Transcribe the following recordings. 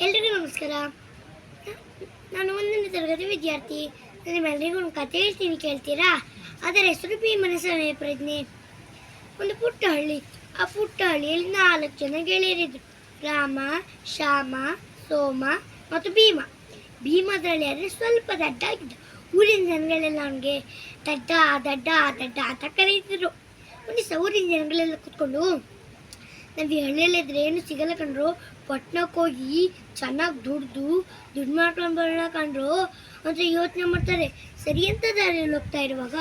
ಎಲ್ರಿಗೂ ನಮಸ್ಕಾರ. ನಾನು ಒಂದನೇ ತರಗತಿ ವಿದ್ಯಾರ್ಥಿ. ನಿಮ್ಮೆಲ್ಲರಿಗೂ ಒಂದು ಕತೆ ಹೇಳ್ತೀನಿ, ಕೇಳ್ತೀರಾ? ಅದರ ಹೆಸರು ಭೀಮನ ಮನಸ್ಸಿನ ಪ್ರಜ್ಞೆ. ಒಂದು ಪುಟ್ಟ ಹಳ್ಳಿ ಆ ಪುಟ್ಟ ಹಳ್ಳಿಯಲ್ಲಿ ನಾಲ್ಕು ಜನ ಗೆಳೆಯರಿದ್ರು. ರಾಮ, ಶ್ಯಾಮ, ಸೋಮ ಮತ್ತು ಭೀಮ. ಭೀಮ ಅದರಲ್ಲಿ ಆದರೆ ಸ್ವಲ್ಪ ದಡ್ಡ ಆಗಿದ್ದ ಊರಿನ ಜನಗಳೆಲ್ಲ ಅವನಿಗೆ ದಡ್ಡ ದಡ್ಡ ದಡ್ಡ ಅಂತ ಕರೀತಿದ್ರು. ಒಂದು ಊರಿನ ಜನಗಳೆಲ್ಲ ಕೂತ್ಕೊಂಡು ನಾವು ಹಳ್ಳಿಯಲ್ಲಿದ್ರೆ ಏನು ಸಿಗಲ್ಲ ಕಂಡ್ರು ಪಟ್ಟಣಕ್ಕೆ ಹೋಗಿ ಚೆನ್ನಾಗಿ ದುಡ್ದು, ದುಡ್ಡು ಮಾಡ್ಕೊಂಡು ಬರೋಣ ಕಂಡ್ರು ಅಂತ ಯೋಚನೆ ಮಾಡ್ತಾರೆ, ಸರಿ ಅಂತ ದಾರಿಯಲ್ಲಿ ಹೋಗ್ತಾ ಇರುವಾಗ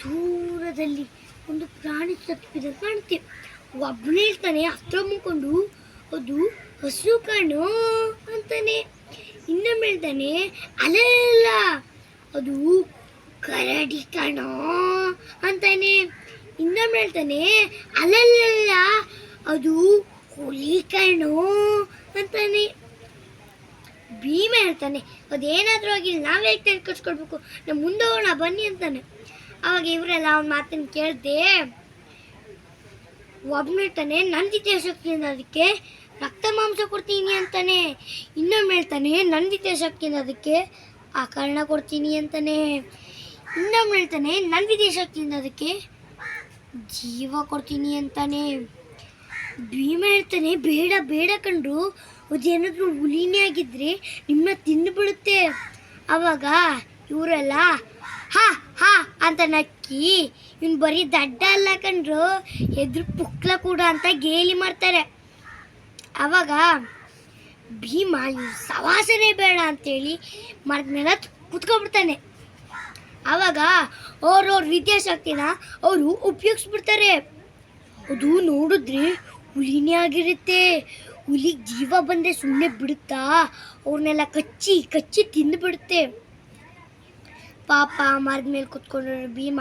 ದೂರದಲ್ಲಿ ಒಂದು ಪ್ರಾಣಿ ತಪ್ಪಿದ ಕಾಣ್ತೀವಿ ಒಬ್ಬನೇ ಇರ್ತಾನೆ, ಹತ್ರ ಅದು ಹಸು ಕಾಣು ಅಂತಾನೆ. ಇನ್ನೊಮ್ಮೆ ಹೇಳ್ತಾನೆ ಅಲ್ಲ ಅದು ಕರಡಿ ಕಾಣೋ ಅಂತಾನೆ. ಇನ್ನೊಮ್ಮೆ ಹೇಳ್ತಾನೆ ಅಲ್ಲಲ್ಲ ಅದು ಹುಲಿ ಕಣೋ ಅಂತಾನೆ. ಭೀಮ ಹೇಳ್ತಾನೆ ಅದೇನಾದರೂ ಆಗಿಲ್ಲ, ನಾವೇ ತಿಳ್ಕೊಸ್ಕೊಡ್ಬೇಕು ನಮ್ಮ ಮುಂದೆ ಹೋಗೋಣ, ಬನ್ನಿ ಅಂತಾನೆ. ಅವಾಗ ಇವರೆಲ್ಲ ಅವನ ಮಾತನ್ನು ಕೇಳ್ದೆ ಹೇಳ್ತಾನೆ ನನ್ನ ಅದಕ್ಕೆ ಶಕ್ತಿ ಅನ್ನೋದಕ್ಕೆ ರಕ್ತ ಮಾಂಸ ಕೊಡ್ತೀನಿ ಅಂತಾನೆ. ಇನ್ನೊಮ್ಮೆ ಹೇಳ್ತಾನೆ ನಂದಿತೇ ಶಕ್ತಿಯಿಂದ ಅದಕ್ಕೆ ಅನ್ನೋದಕ್ಕೆ ಆಕರಣ ಕೊಡ್ತೀನಿ ಅಂತಾನೆ. ಇನ್ನೊಮ್ಮೆ ಹೇಳ್ತಾನೆ ನನ್ನ ಶಕ್ತಿಯಿಂದ ಅನ್ನೋದಕ್ಕೆ ಜೀವ ಕೊಡ್ತೀನಿ ಅಂತಾನೆ. ಭೀಮ ಹೇಳ್ತಾನೆ, ಬೇಡ ಬೇಡ ಕಂಡ್ರು. ಅದೇನಾದರೂ ಹುಲಿನೇ ಆಗಿದ್ರೆ ತಿಂದು ಬೀಳುತ್ತೆ ಅವಾಗ ಇವರೆಲ್ಲ, ಹಾ ಹಾ ಅಂತ ನಕ್ಕಿ, ಇವ್ನು ಬರೀ ದಡ್ಡ ಅಲ್ಲ ಕಂಡ್ರು, ಎದುರು ಪುಕ್ಲ ಕೂಡ ಅಂತ ಗೇಲಿ ಮಾಡ್ತಾರೆ. ಅವಾಗ, ಭೀಮ ಸವಾಸನೆ ಬೇಡ ಅಂತೇಳಿ ಮರದ ಮೇಲೆ ಕುತ್ಕೊಂಡ್ಬಿಡ್ತಾನೆ. ಅವಾಗ ಅವ್ರವ್ರ ವಿದ್ಯಾಶಕ್ತಿನ ಅವರು ಉಪಯೋಗಿಸ್ಬಿಡ್ತಾರೆ. ಅದು ನೋಡಿದ್ರೆ ಹುಲಿನೇ ಆಗಿರುತ್ತೆ. ಜೀವ ಬಂದರೆ ಸುಮ್ಮನೆ ಬಿಡುತ್ತಾ? ಅವ್ರನ್ನೆಲ್ಲ ಕಚ್ಚಿ ಕಚ್ಚಿ ತಿಂದು ಬಿಡುತ್ತೆ. ಪಾಪ ಮರದ ಮೇಲೆ ಕುತ್ಕೊಂಡ್ರು ಭೀಮ,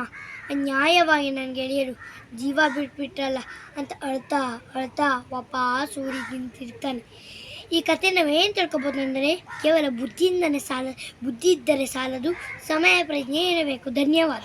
ಅನ್ಯಾಯವಾಗಿ ನನ್ನ ಗೆಳೆಯರು ಜೀವ ಬಿಟ್ಬಿಟ್ರಲ್ಲ ಅಂತ ಅಳ್ತಾ ಅಳ್ತಾ ವಾಪಸ್ ಊರಿಗೆ ಹಿಂತಿರ್ತಾನೆ ಈ ಕತೆ ನಾವೇನು ತಿಳ್ಕೊಬೋದು ಅಂದರೆ ಕೇವಲ ಬುದ್ಧಿಯಿಂದನೇ ಸಾಲ, ಬುದ್ಧಿ ಇದ್ದರೆ ಸಾಲದು, ಸಮಯ ಪ್ರಜ್ಞೆ ಇರಬೇಕು. ಧನ್ಯವಾದ.